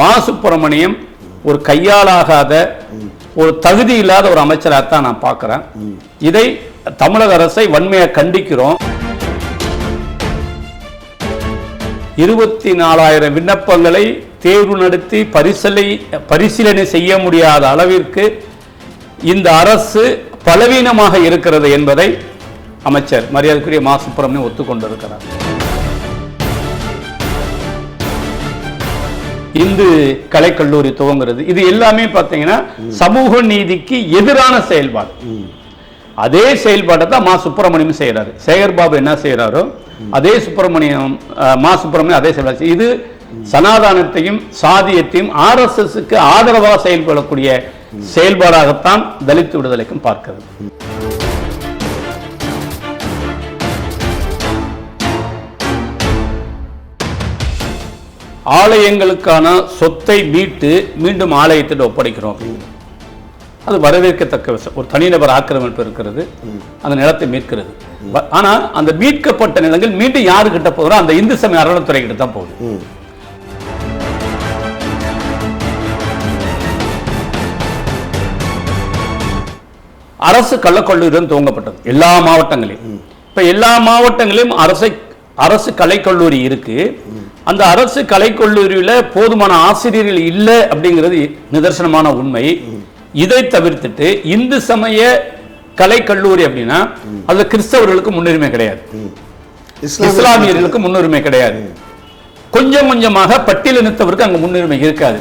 மா சுப்பிரமணியம் ஒரு கையாலாகாத ஒரு தகுதி இல்லாத ஒரு அமைச்சராகத்தான் நான் பார்க்குறேன். இதை தமிழக அரசை வன்மையாக கண்டிக்கிறோம். இருபத்தி நாலாயிரம் விண்ணப்பங்களை தேர்வு நடத்தி பரிசலை பரிசீலனை செய்ய முடியாத அளவிற்கு இந்த அரசு பலவீனமாக இருக்கிறது என்பதை அமைச்சர் மரியாதைக்குரிய மா. சுப்பிரமணியம் ஒத்துக்கொண்டிருக்கிறார். இந்து கலைக்கல்லூரி துவங்குறது. இது எல்லாமே பார்த்தீங்கன்னா சமூக நீதிக்கு எதிரான செயல்பாடு. அதே செயல்பாட்டை தான் மா சுப்பிரமணியம் செய்கிறாரு சேகர் பாபு என்ன செய்கிறாரோ அதே சுப்பிரமணியம் அஹ், மா சுப்பிரமணியம் அதே செயல்பாடு இது சனாதானத்தையும் சாதியத்தையும் ஆர்எஸ்எஸ்க்கு ஆதரவாக செயல்படக்கூடிய செயல்பாடாகத்தான் தலித் விடுதலைக்கும் பார்க்கிறது. ஆலயங்களுக்கான சொத்தை மீட்டு மீண்டும் ஆலயத்திடம் ஒப்படைக்கிறோம். அது வரவேற்கத்தக்க விஷயம். ஒரு தனிநபர் ஆக்கிரமிப்பு இருக்கிறது. அந்த நிலத்தை மீட்கிறது. ஆனா அந்த மீட்கப்பட்ட நிலங்கள் மீண்டும் யாரு கிட்ட போகிறோம் அந்த இந்து சமய அறநிலைத்துறை கிட்ட தான் போகுது. அரசு கள்ளக்கல்லூரியும் துவங்கப்பட்டது. எல்லா மாவட்டங்களிலும். இப்ப எல்லா மாவட்டங்களிலும் அரசு அரசு கலைக்கல்லூரி இருக்கு. அந்த அரசு கலைக்கல்லூரியில போதுமான ஆசிரியர்கள் இல்லை அப்படிங்கிறது நிதர்சனமான உண்மை. இதை தவிர்த்துட்டு இந்து சமய கலைக்கல்லூரி அப்படின்னா அதுல கிறிஸ்தவர்களுக்கு முன்னுரிமை கிடையாது. இஸ்லாமியர்களுக்கு முன்னுரிமை கிடையாது. கொஞ்சம் கொஞ்சமாக பட்டியலினத்தவருக்கு அங்க முன்னுரிமை இருக்காது.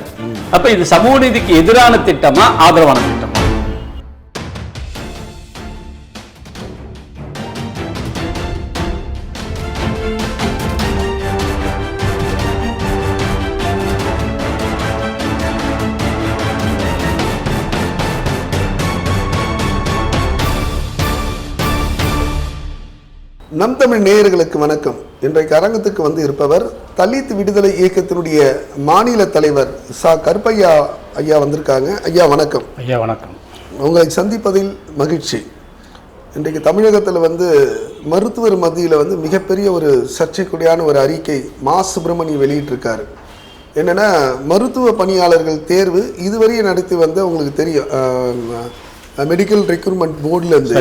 அப்ப இது சமூக நீதிக்கு எதிரான திட்டமா ஆதரவான தமிழ் நேயர்களுக்கு வணக்கம். இன்றைக்கு அரங்கத்துக்கு வந்து இருப்பவர் தலித் விடுதலை இயக்கத்தினுடைய மாநில தலைவர் சா. கருப்பையா ஐயா வந்திருக்காங்க. ஐயா வணக்கம். ஐயா வணக்கம். உங்களை சந்திப்பதில் மகிழ்ச்சி. இன்றைக்கு தமிழகத்தில் வந்து மருத்துவர் மத்தியில் வந்து மிகப்பெரிய ஒரு சர்ச்சைக்குடியான ஒரு அறிக்கை மா. சுப்பிரமணியம் வெளியிட்டிருக்காரு. என்னென்னா மருத்துவ பணியாளர்கள் தேர்வு இதுவரையும் நடத்தி வந்த உங்களுக்கு தெரியும் மெடிக்கல் ரெக்ரூட்மெண்ட் போர்டிலேருந்து.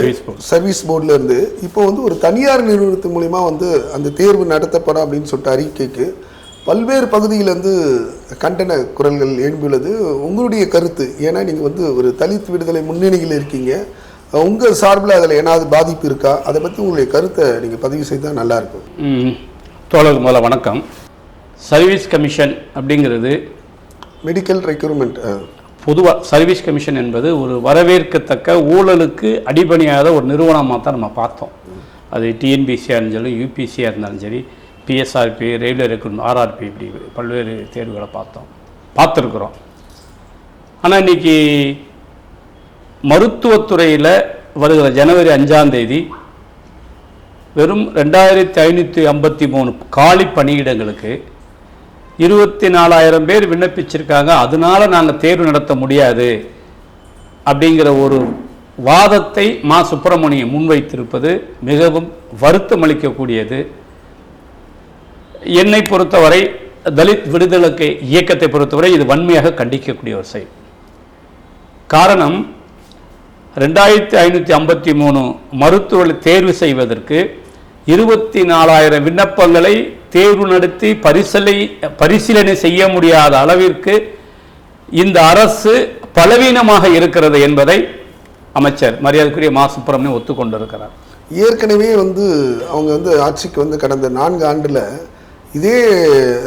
சர்வீஸ் போர்டில் இருந்து இப்போ வந்து ஒரு தனியார் நிறுவனத்து மூலிமா வந்து அந்த தேர்வு நடத்தப்படும் அப்படின்னு சொல்லிட்டு அறிக்கைக்கு பல்வேறு பகுதியிலேருந்து கண்டன குரல்கள் எழும்பியுள்ளது. உங்களுடைய கருத்து ஏன்னா நீங்கள் வந்து ஒரு தலித் விடுதலை முன்னணியில் இருக்கீங்க. உங்கள் சார்பில் அதில் ஏதாவது பாதிப்பு இருக்கா? அதை பற்றி உங்களுடைய கருத்தை நீங்கள் பதிவு செய்தால் நல்லாயிருக்கும் தோழர் முதல்ல வணக்கம். சர்வீஸ் கமிஷன் அப்படிங்கிறது மெடிக்கல் ரெக்ரூட்மெண்ட் பொதுவாக சர்வீஸ் கமிஷன் என்பது ஒரு வரவேற்கத்தக்க ஊழலுக்கு அடிபணியாத ஒரு நிறுவனமாக தான் நம்ம பார்த்தோம். அது டிஎன்பிசியாக இருந்தாலும் யூபிசியாக இருந்தாலும் சரி பிஎஸ்ஆர்பி ரயில்வே ரெக்ரூட் ஆர்ஆர்பி இப்படி பல்வேறு தேர்வுகளை பார்த்தோம். பார்த்துருக்குறோம். ஆனால் இன்னைக்கு மருத்துவத்துறையில் வருகிற ஜனவரி அஞ்சாம் தேதி வெறும் ரெண்டாயிரத்தி ஐநூற்றி ஐம்பத்தி மூணு காலி பணியிடங்களுக்கு இருபத்தி நாலாயிரம் பேர் விண்ணப்பிச்சிருக்காங்க. அதனால நாங்கள் தேர்வு நடத்த முடியாது. அப்படிங்கிற ஒரு வாதத்தை மா சுப்பிரமணியம் முன்வைத்திருப்பது மிகவும் வருத்தம் அளிக்கக்கூடியது. என்னை பொறுத்தவரை தலித் விடுதலைக்கு இயக்கத்தை பொறுத்தவரை இது வன்மையாக கண்டிக்கக்கூடிய ஒரு செயல். காரணம் ரெண்டாயிரத்தி ஐநூற்றி ஐம்பத்தி மூணு மருத்துவர்களை தேர்வு செய்வதற்கு இருபத்தி நாலாயிரம் விண்ணப்பங்களை தேர்வு நடத்தி பரிசலை பரிசீலனை செய்ய முடியாத அளவிற்கு இந்த அரசு பலவீனமாக இருக்கிறது என்பதை அமைச்சர் மரியாதைக்குரிய மா. சுப்பிரமணியம் ஒத்துக்கொண்டிருக்கிறார். ஏற்கனவே வந்து அவங்க வந்து ஆட்சிக்கு வந்து கடந்த நான்கு ஆண்டில் இதே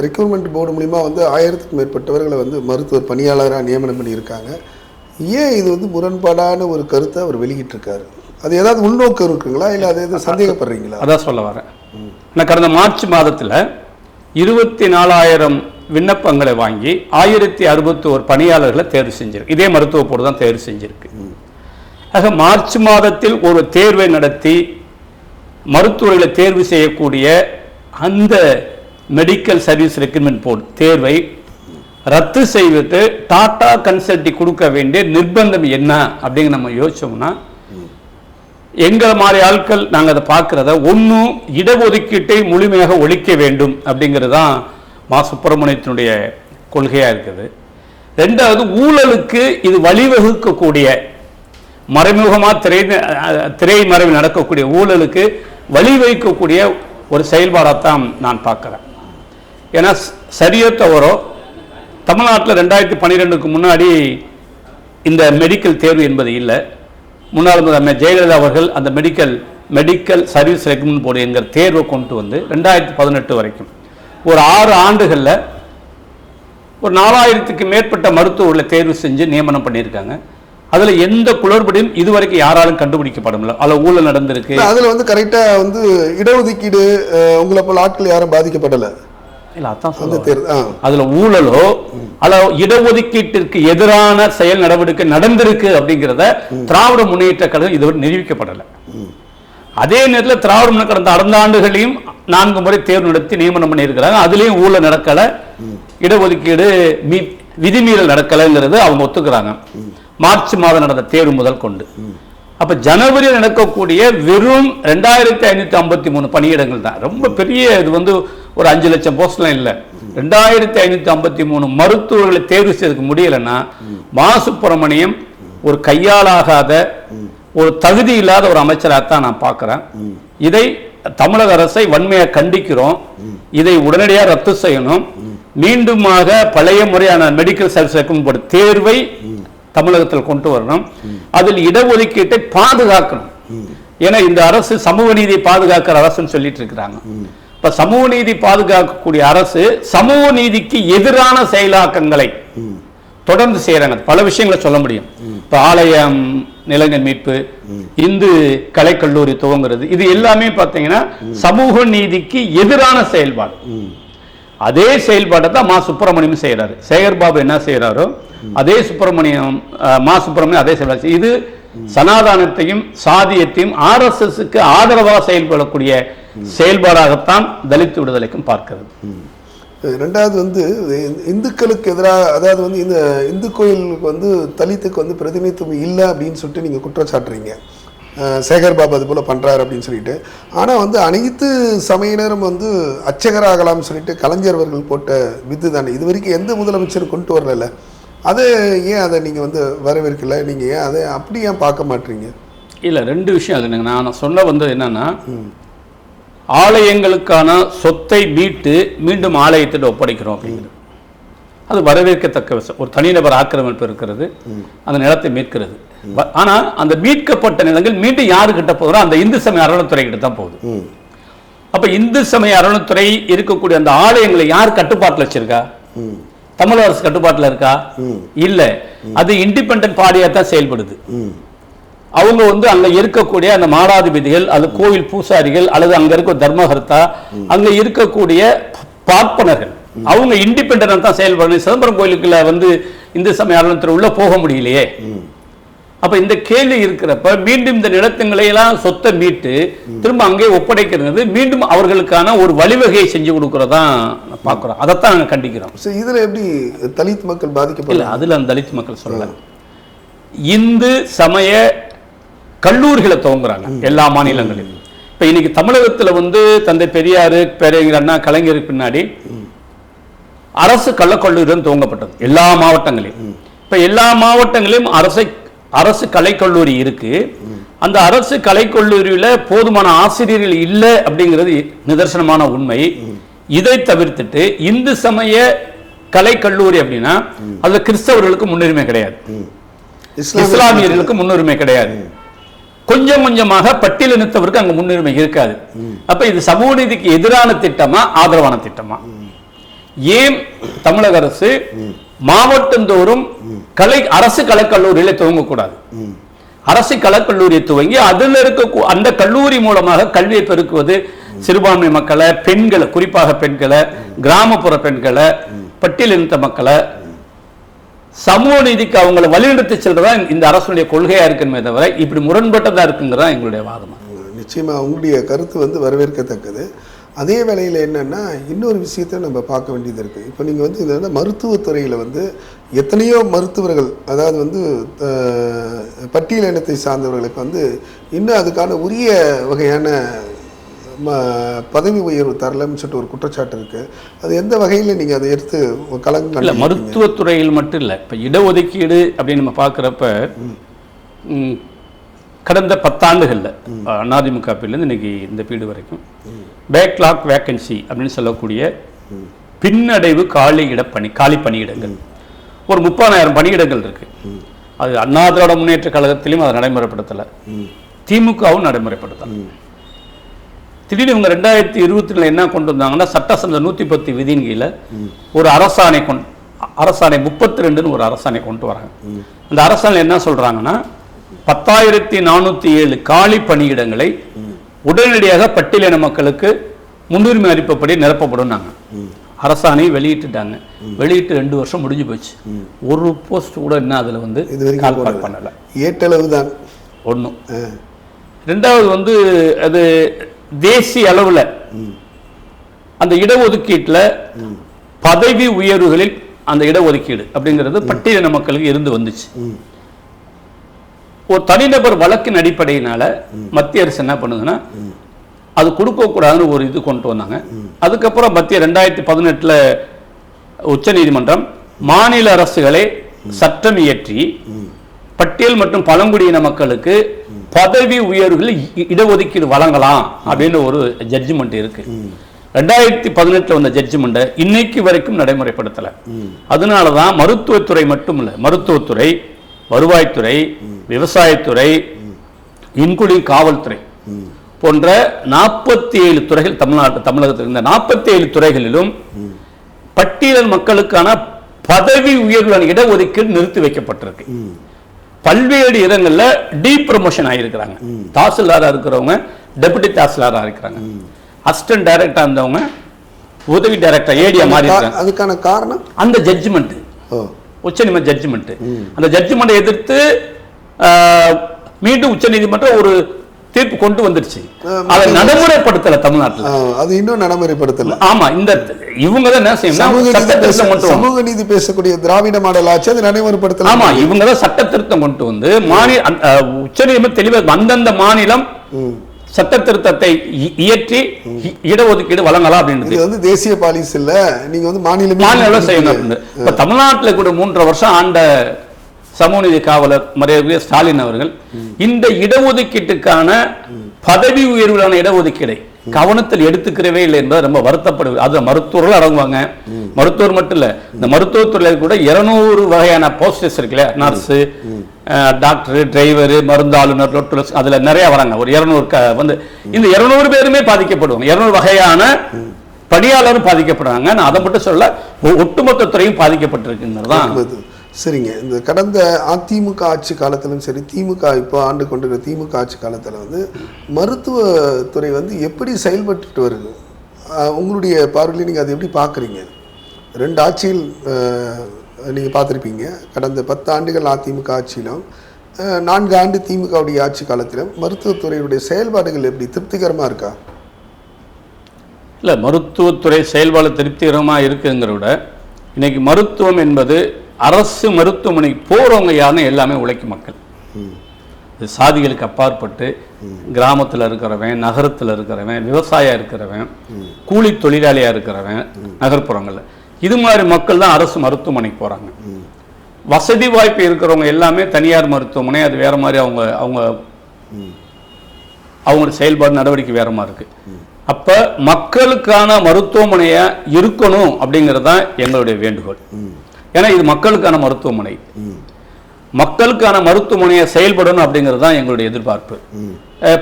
ரெக்ரூட்மெண்ட் போர்டு மூலிமா வந்து ஆயிரத்துக்கும் மேற்பட்டவர்களை வந்து மருத்துவர் பணியாளராக நியமனம் பண்ணியிருக்காங்க. ஏன் இது வந்து முரண்பாடான ஒரு கருத்தை அவர் வெளியிட்டிருக்காரு? அது ஏதாவது உள்நோக்கம் இருக்குங்களா? இல்லை அது எதுவும் சந்தேகப்படுறீங்களா? அதான் சொல்ல வரேன். நான் கடந்த மார்ச் மாதத்தில் இருபத்தி நாலாயிரம் விண்ணப்பங்களை வாங்கி ஆயிரத்தி அறுபத்தி ஒரு பணியாளர்களை தேர்வு செஞ்சிருக்கு இதே மருத்துவ போர்டு தான் தேர்வு செஞ்சிருக்கு. ஆக மார்ச் மாதத்தில் ஒரு தேர்வை நடத்தி மருத்துவர்களை தேர்வு செய்யக்கூடிய அந்த மெடிக்கல் சர்வீஸ் ரெக்ரூட்மெண்ட் போர்டு தேர்வை ரத்து செய்துட்டு டாடா கன்சல்டி கொடுக்க வேண்டிய நிர்பந்தம் என்ன அப்படிங்கிற நம்ம யோசிச்சோம்னா எங்களை மாதிரி ஆட்கள் நாங்கள் அதை பார்க்குறத ஒன்றும் இடஒதுக்கீட்டை முழுமையாக ஒழிக்க வேண்டும் அப்படிங்கிறது தான் மா. சுப்பிரமணியத்தினுடைய கொள்கையாக இருக்குது. ரெண்டாவது ஊழலுக்கு இது வழிவகுக்கக்கூடிய மறைமுகமாக திரை திரை மறைவு நடக்கக்கூடிய ஊழலுக்கு வழிவகுக்கக்கூடிய ஒரு செயல்பாடாகத்தான் நான் பார்க்குறேன். ஏன்னா சரியோ தவறோ தமிழ்நாட்டில் ரெண்டாயிரத்தி பன்னிரெண்டுக்கு முன்னாடி இந்த மெடிக்கல் தேர்வு என்பது இல்லை. முன்னாள் முதலமைச்சர் ஜெயலலிதா அவர்கள் அந்த medical medical service recruitment board என்கிற தேர்வை கொண்டு வந்து ரெண்டாயிரத்தி பதினெட்டு வரைக்கும். ஒரு ஆறு ஆண்டுகளில் ஒரு நாலாயிரத்துக்கு மேற்பட்ட மருத்துவர்களை தேர்வு செஞ்சு நியமனம் பண்ணியிருக்காங்க. அதில் எந்த குளறுபடியும் இதுவரைக்கும் யாராலும் கண்டுபிடிக்கப்பட அதில் ஊழல் நடந்திருக்கு. அதில் அதுல வந்து கரெக்டா வந்து இடஒதுக்கீடு உங்களை போல ஆட்கள் யாரும் பாதிக்கப்படல. இல்லை அதான் சொல்ல அதுல ஊழலோ அல்ல இடஒதுக்கீட்டிற்கு எதிரான செயல் நடவடிக்கை நடந்திருக்கு அப்படிங்கிறத திராவிட முன்னேற்ற கழகம் இதுவரை நிரூபிக்கப்படலை. அதே நேரத்தில் திராவிட முன்னேற்ற கடந்த ஆண்டுகளையும் நான்கு முறை தேர்வு நடத்தி நியமனம் பண்ணியிருக்கிறாங்க. அதுலேயும் ஊழல் நடக்கலை. இடஒதுக்கீடு மீ விதிமீறல் நடக்கலைங்கிறது அவங்க ஒத்துக்கிறாங்க. மார்ச் மாதம் நடந்த தேர்வு முதல் கொண்டு. அப்ப ஜனவரியில் நடக்கக்கூடிய வெறும் ரெண்டாயிரத்தி ஐநூத்தி ஐம்பத்தி மூணு பணியிடங்கள் தான். ரொம்ப பெரிய இது வந்து ஒரு அஞ்சு லட்சம் போஸ்ட்லாம் இல்லை. ரெண்டாயிரத்தி ஐநூத்தி ஐம்பத்தி மூணு மருத்துவர்களை தேர்வு செய்யறதுக்கு முடியலைன்னா மா சுப்பிரமணியம் ஒரு கையாலாகாத ஒரு தகுதி இல்லாத ஒரு அமைச்சராக தான் நான் பார்க்குறேன். இதை தமிழக அரசை வன்மையாக கண்டிக்கிறோம். இதை உடனடியாக ரத்து செய்யணும். மீண்டுமாக பழைய முறையான மெடிக்கல் சர்வீஸ் தேர்வை தமிழகத்தில் கொண்டு வரணும். அதில் இடஒதுக்கீட்டை பாதுகாக்கணும். ஏன்னா இந்த அரசு சமூக நீதியை பாதுகாக்கிற அரசுன்னு சொல்லிட்டு இருக்கிறாங்க. இப்ப சமூக நீதி பாதுகாக்கக்கூடிய அரசு சமூக நீதிக்கு எதிரான செயலாக்கங்களை தொடர்ந்து செய்யறாங்க. பல விஷயங்களை சொல்ல முடியும். இப்ப ஆலயம் நிலைஞர் மீட்பு இந்து கலைக்கல்லூரி துவங்குறது இது எல்லாமே பார்த்தீங்கன்னா சமூக நீதிக்கு எதிரான செயல்பாடு. அதே செயல்பாட்டை தான் மா சுப்பிரமணியம் செய்யறாரு சேகர் பாபு என்ன செய்யறாரோ அதே சுப்பிரமணியம் மா சுப்பிரமணியம் அதே செயல்பாடு இது சனாதானத்தையும் சாதியத்தையும் ஆர்எஸ்எஸ்க்கு ஆதரவாக செயல்படக்கூடிய செயல்பாடாகத்தான் தலித் விடுதலைக்கும் பார்க்கிறது. ரெண்டாவது வந்து இந்த- இந்துக்களுக்கு எதிராக அதாவது வந்து இந்த இந்து கோயிலுக்கு வந்து தலித்துக்கு வந்து பிரதிநிதித்துவம் இல்லை அப்படின்னு சொல்லிட்டு நீங்கள் குற்றம் சாட்டுறீங்க. அஹ் சேகர் பாபு அது போல் பண்ணுறாரு அப்படின்னு சொல்லிட்டு. ஆனால் வந்து அனைத்து சமயினரும் வந்து அர்ச்சகராகலாம்னு சொல்லிட்டு கலைஞர் அவர்கள் போட்ட வித்து தானே. இது வரைக்கும் எந்த முதலமைச்சரும் கொண்டு வரல அது ஏன் அதை நீங்கள் வந்து வரவேற்கல? நீங்கள் ஏன் அதை அப்படி ஏன் பார்க்க மாட்டீங்க? இல்ல ரெண்டு விஷயம் அது நான் சொல்ல வந்தது என்னன்னா ஆலயங்களுக்கான சொத்தை மீட்டு மீண்டும் ஆலயத்திட்ட ஒப்படைக்கிறோம் அப்படிங்கிறது அது வரவேற்கத்தக்க விஷயம். ஒரு தனிநபர் ஆக்கிரமிப்பு இருக்கிறது. அந்த நிலத்தை மீட்கிறது. வ- ஆனா அந்த மீட்கப்பட்ட நிலங்கள் மீண்டும் யாரு கிட்ட போகிறோம் அந்த இந்து சமய அறநிலைத்துறை கிட்ட தான் போகுது. அப்ப இந்து சமய அறநிலைத்துறை இருக்கக்கூடிய அந்த ஆலயங்களை யார் கட்டுப்பாட்டுல வச்சிருக்கா? தமிழக அரசு கட்டுப்பாட்டுல இருக்கா. இல்ல. அது இண்டிபெண்டன்ட் பாடியா தான் செயல்படுது அவங்க வந்து அங்க இருக்கக்கூடிய அந்த மாடாதிபதிகள் அது கோவில் பூசாரிகள் அல்லது அங்க இருக்க தர்மகர்த்தா அங்க இருக்கக்கூடிய பார்ப்பனர்கள். அவங்க இண்டிபெண்டா தான் செயல்படணும். சிதம்பரம் கோயிலுக்குள்ள வந்து இந்து சமய அறநிலையத்துறை உள்ள போக முடியலையே. அப்ப இந்த கேள்வி இருக்கிறப்ப மீண்டும் இந்த நிலத்துங்களை எல்லாம் சொத்தை மீட்டு திரும்ப அங்கே ஒப்படைக்கிறது மீண்டும் அவர்களுக்கான ஒரு வழிவகையை செஞ்சு கொடுக்கறதா பார்க்கிறோம். அதைத்தான் நாங்க கண்டிக்கிறோம். இதில் எப்படி தலித் மக்கள் பாதிக்கப்படல அதுல அந்த தலித் மக்கள் சொல்லல. இந்து சமய கல்லூரிகளை துவங்குறாங்க எல்லா மாநிலங்களிலும். இப்ப இன்னைக்கு தமிழகத்துல வந்து தந்தை பெரியாரு பேரறிஞர் அண்ணா கலைஞருக்கு பின்னாடி அரசு கள்ளக்கல்லூரிகள் துவங்கப்பட்டது. எல்லா மாவட்டங்களிலும். இப்ப எல்லா மாவட்டங்களிலும் அரசை அரசு கலைக்கல்லூரி இருக்கு. அந்த அரசு கலைக்கல்லூரியில போதுமான ஆசிரியர்கள் இல்லை அப்படிங்கிறது நிதர்சனமான உண்மை. இதை தவிர்த்துட்டு இந்து சமய கலைக்கல்லூரி அப்படின்னா அதுல கிறிஸ்தவர்களுக்கு முன்னுரிமை கிடையாது. இஸ்லாமியர்களுக்கு முன்னுரிமை கிடையாது. கொஞ்சம் கொஞ்சமாக பட்டியலினத்தவருக்கு அங்க முன்னுரிமை இருக்காது. அப்ப இது சமூக நீதிக்கு எதிரான திட்டமா ஆதரவான திட்டமா? ஏன் தமிழக அரசு மாவட்டந்தோறும் கலை அரசு கலைக்கல்லூரியில துவங்கக்கூடாது? அரசு கலைக்கல்லூரியை துவங்கி அதில் இருக்க அந்த கல்லூரி மூலமாக கல்வியை பெருக்குவது சிறுபான்மை மக்களை பெண்களை குறிப்பாக பெண்களை கிராமப்புற பெண்களை பட்டியலினத்த மக்களை சமூக நீதிக்கு அவங்களை வழிநடத்தி செல்றதா இந்த அரசுடைய கொள்கையா இருக்குமே தவிர இப்படி முரண்பட்டதா இருக்குங்கிறதா எங்களுடைய வாதம்? நிச்சயமா உங்களுடைய கருத்து வந்து வரவேற்கத்தக்கது. அதே வேளையில் என்னென்னா இன்னொரு விஷயத்த நம்ம பார்க்க வேண்டியது இருக்குது இப்போ நீங்கள் வந்து இந்த மருத்துவத்துறையில் வந்து எத்தனையோ மருத்துவர்கள் அதாவது வந்து பட்டியல் இனத்தை சார்ந்தவர்களுக்கு வந்து இன்னும் அதுக்கான உரிய வகையான பதவி உயர்வு தரலன்னு சொல்லிட்டு ஒரு குற்றச்சாட்டு இருக்கு. அது எந்த வகையில் நீங்க அதை எடுத்து கலங்க இல்லை மருத்துவத்துறையில் மட்டும் இல்லை. இப்போ இடஒதுக்கீடு அப்படின்னு நம்ம பார்க்குறப்ப கடந்த பத்தாண்டுகளில் அதிமுக பீரியட்லேருந்து இன்னைக்கு இந்த பீடு வரைக்கும். பேக்லாக் வேக்கன்சி அப்படின்னு சொல்லக்கூடிய பின்னடைவு காலி இடப்பணி காலி பணியிடங்கள். ஒரு முப்பதாயிரம் பணியிடங்கள் இருக்கு. அது அண்ணா திராவிட முன்னேற்ற கழகத்திலையும் அதை நடைமுறைப்படுத்தலை. திமுகவும் நடைமுறைப்படுத்தலை. திடீர்னு இவங்க ரெண்டாயிரத்தி இருபத்தி என்ன கொண்டு வந்தாங்கன்னா சட்டசபை நூற்றி பத்து விதியின் கீழே ஒரு அரசாணை கொண்டு அரசாணை முப்பத்தி ரெண்டுன்னு ஒரு அரசாணை கொண்டு வராங்க. அந்த அரசாணை என்ன சொல்றாங்கன்னா பத்தாயிரத்தி நானூற்றி ஏழு காலி பணியிடங்களை உடனடியாக பட்டியலின மக்களுக்கு முன்னுரிமை அளிப்பபடி நிரப்பப்படும் அரசாணை வெளியிட்டுட்டாங்க. வெளியிட்டு ரெண்டு வருஷம் முடிஞ்சு போச்சு. ஒரு போஸ்ட் கூட இன்னும் அதுல வந்து பண்ணல. ஏட்டளவு தான் ஒண்ணும் ரெண்டாவது வந்து அது தேசிய அளவுல அந்த இடஒதுக்கீட்டுல பதவி உயர்வுகளில் அந்த இடஒதுக்கீடு அப்படிங்கிறது பட்டியலின மக்களுக்கு இருந்து வந்துச்சு. ஒரு தனிநபர் வழக்கின் அடிப்படையினால மத்திய அரசு என்ன பண்ணுதுன்னா அது கொடுக்கக்கூடாதுன்னு ஒரு இது கொண்டு வந்தாங்க. அதுக்கப்புறம் மத்திய ரெண்டாயிரத்தி பதினெட்டுல உச்சநீதிமன்றம் மாநில அரசுகளை சட்டம் இயற்றி பட்டியல் மற்றும் பழங்குடியின மக்களுக்கு பதவி உயர்வுகளில் இடஒதுக்கீடு வழங்கலாம் அப்படின்னு ஒரு ஜட்ஜ்மெண்ட் இருக்கு. ரெண்டாயிரத்தி பதினெட்டுல வந்த ஜட்ஜ்மெண்ட்டை இன்னைக்கு வரைக்கும் நடைமுறைப்படுத்தல. அதனால தான் மருத்துவத்துறை மட்டும் இல்ல மருத்துவத்துறை வருவாய்த்துறை விவசாயத்துறை இன்குடிங் காவல்துறை போன்ற நாற்பத்தி ஏழு துறைகள் தமிழ்நாட்டு தமிழகத்தில் இருந்த நாற்பத்தி ஏழு துறைகளிலும் பட்டியல் மக்களுக்கான பதவி உயர்வுகள் இடஒதுக்கீடு நிறுத்தி வைக்கப்பட்டிருக்கு. பல்வேறு இடங்கள்ல டி ப்ரமோஷன் ஆகியிருக்கிறாங்க தாசில்தாரா இருக்கிறவங்க டெபுட்டி தாசில்தாரா இருக்கிறாங்க. அசிஸ்டன்ட் டைரக்டரா இருந்தவங்க உதவி டைரக்டர் ஏடியா மாறி அதுக்கான காரணம்? அந்த ஜட்ஜ்மெண்ட் உச்சநீதிமன்ற ஜட்ஜ்மெண்ட் அந்த ஜட்ஜ்மெண்ட்டை எதிர்த்து மீண்டும் உச்சநீதிமன்றம் ஒரு தீர்ப்பு கொண்டு வந்துருச்சு அதை நடைமுறைப்படுத்தல தமிழ்நாட்டுல. அது இன்னும் நடைமுறைப்படுத்தல. ஆமா இந்த இவங்க தான் என்ன செய்யணும். சமூக நீதி பேசக்கூடிய திராவிட மாடல் ஆட்சி அது நடைமுறைப்படுத்தல ஆமா இவங்க தான் சட்ட திருத்தம் கொண்டு வந்து மாநில உச்சநீதிமன்றம் தெளிவாக அந்தந்த மாநிலம் சட்ட திருத்தத்தை இயற்றி இடஒதுக்கீடு வழங்கலாம் அப்படின்றது. வந்து தேசிய பாலிசி இல்ல நீங்க வந்து மாநிலமே மாநில அளவுல செய்யணும் இப்ப தமிழ்நாட்டுல கூட மூன்றரை வருஷம் ஆண்ட சமூகநீதி காவலர் மரியாதை ஸ்டாலின் அவர்கள் இந்த இடஒதுக்கீட்டுக்கான பதவி உயர்விலான இடஒதுக்கீடை கவனத்தில் எடுத்துக்கிறவே இல்லை என்பது ரொம்ப வருத்தப்படுவது அது மருத்துவர்கள் அடங்குவாங்க. மருத்துவர் மட்டும் இல்ல இந்த மருத்துவத்துறையில கூட இருநூறு வகையான போஸ்டர்ஸ் இருக்குல்ல நர்ஸு டாக்டர் டிரைவர் மருந்தாளுநர் லொட்டுலஸ் அதுல நிறைய வராங்க. ஒரு இருநூறு வந்து இந்த இருநூறு பேருமே பாதிக்கப்படுவாங்க. இருநூறு வகையான பணியாளரும் பாதிக்கப்படுறாங்க. நான் அதை மட்டும் சொல்ல ஒட்டுமொத்த துறையும் பாதிக்கப்பட்டிருக்குங்கிறது தான் சரிங்க. இந்த கடந்த அதிமுக ஆட்சி காலத்திலும் சரி திமுக இப்போ ஆண்டு கொண்டிருக்கிற திமுக ஆட்சி காலத்தில் வந்து மருத்துவத்துறை வந்து எப்படி செயல்பட்டுட்டு வருது? உங்களுடைய பார்வையில் நீங்கள் அதை எப்படி பார்க்குறீங்க? ரெண்டு ஆட்சியில் நீங்கள் பார்த்துருப்பீங்க. கடந்த பத்து ஆண்டுகள் அதிமுக ஆட்சியிலும் நான்கு ஆண்டு திமுகவுடைய ஆட்சி காலத்திலும் மருத்துவத்துறையுடைய செயல்பாடுகள் எப்படி? திருப்திகரமாக இருக்கா? இல்லை மருத்துவத்துறை செயல்பாடு திருப்திகரமாக இருக்குங்கிறத விட இன்னைக்கு மருத்துவம் என்பது அரசு மருத்துவமனைக்கு போகிறவங்க யாருன்னு எல்லாமே உழைக்கும் மக்கள். சாதிகளுக்கு அப்பாற்பட்டு கிராமத்தில் இருக்கிறவன் நகரத்தில் இருக்கிறவன் விவசாயம் இருக்கிறவன் கூலி தொழிலாளியாக இருக்கிறவன் நகர்ப்புறங்களில். இது மாதிரி மக்கள் தான் அரசு மருத்துவமனைக்கு போகிறாங்க வசதி வாய்ப்பு இருக்கிறவங்க எல்லாமே தனியார் மருத்துவமனை அது வேற மாதிரி அவங்க அவங்க அவங்களோட செயல்பாடு நடவடிக்கை வேற மாதிரி இருக்கு. அப்ப மக்களுக்கான மருத்துவமனையா இருக்கணும் அப்படிங்கிறது தான் எங்களுடைய வேண்டுகோள். ஏன்னா இது மக்களுக்கான மருத்துவமனை. மக்களுக்கான மருத்துவமனையை செயல்படணும் அப்படிங்கிறது தான் எங்களுடைய எதிர்பார்ப்பு.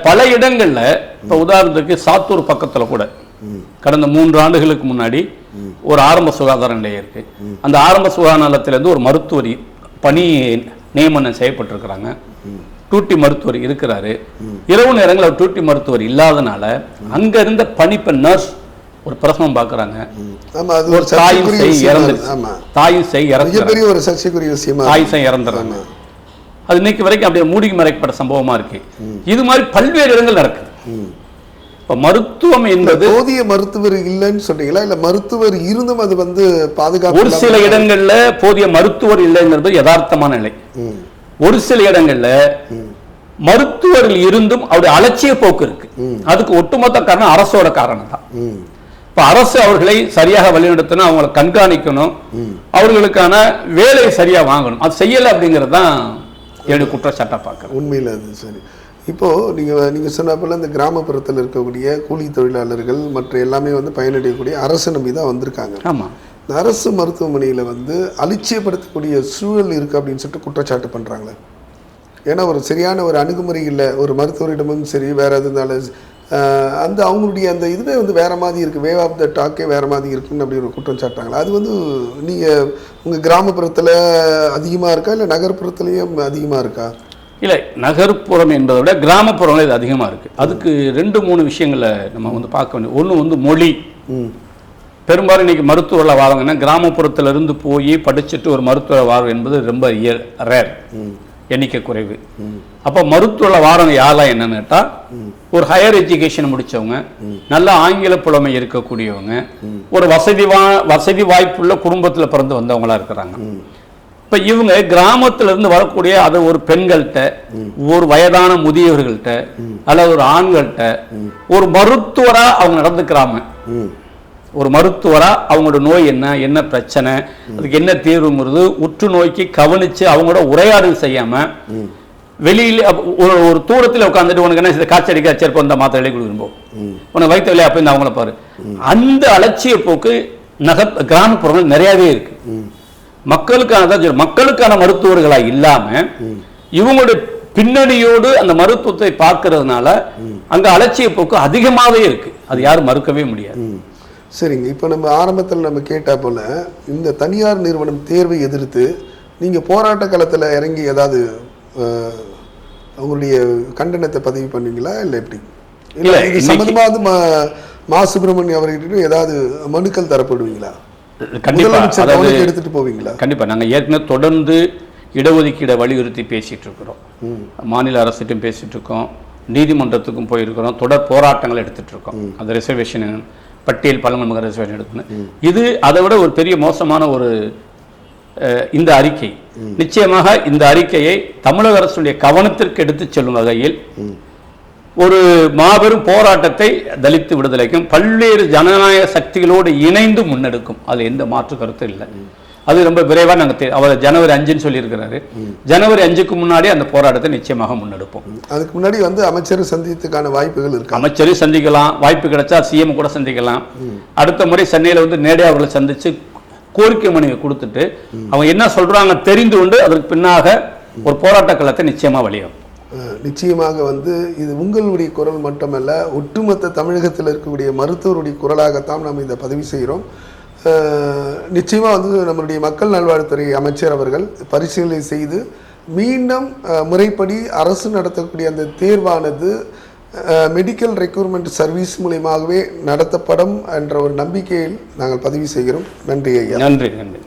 பல இடங்கள்ல இப்ப உதாரணத்துக்கு சாத்தூர் பக்கத்துல கூட கடந்த மூன்று ஆண்டுகளுக்கு முன்னாடி ஒரு ஆரம்ப சுகாதார நிலையம் இருக்கு. அந்த ஆரம்ப சுகாதார நிலையத்திலிருந்து ஒரு மருத்துவர் பணி நியமனம் செய்யப்பட்டிருக்கிறாங்க. டூட்டி மருத்துவர் இருக்கிறாரு. இரவு நேரங்களில் அவர் டூட்டி மருத்துவர் இல்லாதனால அங்க இருந்த பணிப்பெண் நர்ஸ் ஒரு பிரசவம் பார்க்கறாங்க. ஆமா அது ஒரு தாயும் செய் இறந்து இருக்கு. ஆமா. தாயும் செய் இறந்து மிகப்பெரிய ஒரு சர்ச்சைக்குரிய விஷயமா தாய். செய் இறந்துடுறாங்க. அது இன்னைக்கு வரைக்கும் அப்படியே மூடி மறைக்கப்பட்ட சம்பவமா இருக்கு. இது மாதிரி பல்வேறு இடங்கள் நடக்குது. இப்ப மருத்துவம் என்பது போதிய மருத்துவர் இல்லைன்னு சொன்னீங்களா இல்ல மருத்துவர் இருந்தும் அது வந்து பாதுகாப்பு ஒரு சில இடங்கள்ல போதிய மருத்துவர் இல்லைங்கிறது யதார்த்தமான நிலை. ஒரு சில இடங்கள்ல மருத்துவர்கள் இருந்தும் அவருடைய அலட்சிய போக்கு இருக்கு. அதுக்கு ஒட்டுமொத்த காரணம் அரசோட காரணம் தான் இப்ப அரசு அவர்களை சரியாக வழிநடத்தணும் அவங்களை கண்காணிக்கணும் அவர்களுக்கான வேலையை சரியா வாங்கணும். அது செய்யலை அப்படிங்கிறது தான் என்னுடைய குற்றச்சாட்டை பார்க்குறேன் உண்மையில் அது சரி. இப்போ நீங்க நீங்க சொன்ன போல இந்த கிராமப்புறத்தில் இருக்கக்கூடிய கூலி தொழிலாளர்கள் மற்ற எல்லாமே வந்து பயனடையக்கூடிய அரசு நம்பி தான் வந்திருக்காங்க. ஆமா. இந்த அரசு மருத்துவமனையில் வந்து அலட்சியப்படுத்தக்கூடிய சூழல் இருக்கு அப்படின்னு சொல்லிட்டு குற்றச்சாட்டு பண்றாங்களே. ஏன்னா ஒரு சரியான ஒரு அணுகுமுறை இல்லை ஒரு மருத்துவரிடமும் சரி வேற எது இருந்தாலும் ஆஹ், அந்த அவங்களுடைய அந்த இதுவே வந்து வேற மாதிரி இருக்கு. வே ஆஃப் த டாக்கே வேற மாதிரி இருக்குன்னு அப்படி ஒரு குற்றம் சாட்டுறாங்களா அது வந்து நீங்க உங்க கிராமப்புறத்துல அதிகமா இருக்கா? இல்லை நகர்ப்புறத்துலயும் அதிகமா இருக்கா? இல்லை நகர்ப்புறம் என்பதை விட கிராமப்புறங்கள் இது அதிகமா இருக்கு. அதுக்கு ரெண்டு மூணு விஷயங்களை நம்ம வந்து பார்க்க வேண்டிய ஒண்ணு வந்து மொழி. ம். பெரும்பாலும் இன்னைக்கு மருத்துவரில் வாரங்கன்னா கிராமப்புறத்துல இருந்து போய் படிச்சுட்டு ஒரு மருத்துவ வாரம் என்பது ரொம்ப ரேர் எண்ணிக்கை குறைவு. அப்போ மருத்துவரில் வாரம் யாரெல்லாம் என்னன்னு கேட்டா ஒரு ஹையர் எஜுகேஷன் முடிச்சவங்க நல்ல ஆங்கில புலமை இருக்கக்கூடியவங்க ஒரு வசதி வா வசதி வாய்ப்புள்ள குடும்பத்துல பிறந்து வந்தவங்களா இருக்கிறாங்க. இப்ப இவங்க கிராமத்துல இருந்து வரக்கூடிய அது ஒரு பெண்கள்கிட்ட ஒரு வயதான முதியவர்கள்ட்ட அல்லது ஒரு ஆண்கள்கிட்ட ஒரு மருத்துவரா அவங்க நடந்துக்கிறாம ஒரு மருத்துவரா அவங்களோட நோய் என்ன என்ன பிரச்சனை அதுக்கு என்ன தீர்வுங்கிறது உற்று நோய்க்கு கவனிச்சு அவங்களோட உரையாடல் செய்யாம வெளியில ஒரு ஒரு தூரத்துல உட்காந்துட்டு உனக்கு என்ன செய்யுது? காய்ச்சல் அடிக்க செருப்பு அந்த மாத்திரை எழுதி கொடுக்கணும் உனக்கு வயிற்று வழியா அப்ப இந்த அவங்கள பாரு. அந்த அலட்சிய போக்கு நகர் கிராமப்புறங்கள் நிறையவே இருக்கு. மக்களுக்கான தான் மக்களுக்கான மருத்துவர்களா இல்லாம இவங்களுடைய பின்னணியோடு அந்த மருத்துவத்தை பார்க்கறதுனால அங்க அலட்சிய போக்கு அதிகமாவே இருக்கு. அது யாரும் மறுக்கவே முடியாது. சரிங்க. இப்போ நம்ம ஆரம்பத்தில் நம்ம கேட்டா போல இந்த தனியார் நிறுவனம் தேர்வை எதிர்த்து நீங்கள் போராட்ட காலத்தில் இறங்கி ஏதாவது உங்களுடைய கண்டனத்தை பதிவு பண்ணீங்களா இல்லை எப்படி? இல்ல, இது வந்து மா மா சுப்பிரமணியம் அவர்கிட்ட ஏதாவது மனுக்கள் தரப்படுவீங்களா? கண்டிப்பா. முதலமைச்சர் அதாவது கவனத்துக்கு எடுத்துட்டு போவீங்களா? கண்டிப்பா. நாங்க ஏற்கனவே தொடர்ந்து இடஒதுக்கீடை வலியுறுத்தி பேசிட்டு இருக்கிறோம். மாநில அரசிட்டும் பேசிட்டு இருக்கோம். நீதிமன்றத்துக்கும் போயிருக்கிறோம். தொடர் போராட்டங்கள் எடுத்துட்டு இருக்கோம். அந்த ரிசர்வேஷன் பட்டியல் பழங்குடிமக ரிசர்வேஷன் எடுக்கணும். இது அதை விட ஒரு பெரிய மோசமான ஒரு இந்த அறிக்கை. நிச்சயமாக இந்த அறிக்கையை தமிழக அரசுடைய கவனத்திற்கு எடுத்து செல்லும் வகையில் ஒரு மாபெரும் போராட்டத்தை தலித்து விடுதலைக்கும் பல்வேறு ஜனநாயக சக்திகளோடு இணைந்து முன்னெடுக்கும். அதுல எந்த மாற்று கருத்தும் இல்லை. அது ரொம்ப விரைவா நாங்க தே- அவர் ஜனவரி அஞ்சுன்னு சொல்லியிருக்கிறாரு. ஜனவரி அஞ்சுக்கு முன்னாடி அந்த போராட்டத்தை நிச்சயமாக முன்னெடுப்போம். அதுக்கு முன்னாடி வந்து அமைச்சர் சந்தித்துக்கான வாய்ப்புகள் இருக்கா? அமைச்சரையும் சந்திக்கலாம். வாய்ப்பு கிடைச்சா சிஎம் கூட சந்திக்கலாம். அடுத்த முறை சென்னையில வந்து நேரே அவர்களை சந்திச்சு கோரிக்கை மனுவை கொடுத்துட்டு அவங்க என்ன சொல்றாங்க தெரிந்து கொண்டு அதற்கு பின்னாக ஒரு போராட்ட களத்தை நிச்சயமா வெளியாகும் நிச்சயமாக வந்து இது உங்களுடைய குரல் மட்டுமல்ல ஒட்டுமொத்த தமிழகத்தில் இருக்கக்கூடிய மருத்துவருடைய குரலாகத்தான் நாம் இதை பதிவு செய்கிறோம். நிச்சயமாக வந்து நம்மளுடைய மக்கள் நல்வாழ்வுத்துறை அமைச்சர் அவர்கள் பரிசீலனை செய்து மீண்டும் முறைப்படி அரசு நடத்தக்கூடிய அந்த தேர்வானது மெடிக்கல் ரெக்யூர்மெண்ட் சர்வீஸ் மூலியமாகவே நடத்தப்படும் என்ற ஒரு நம்பிக்கையில் நாங்கள் பதிவு செய்கிறோம். நன்றி ஐயா. நன்றி நன்றி.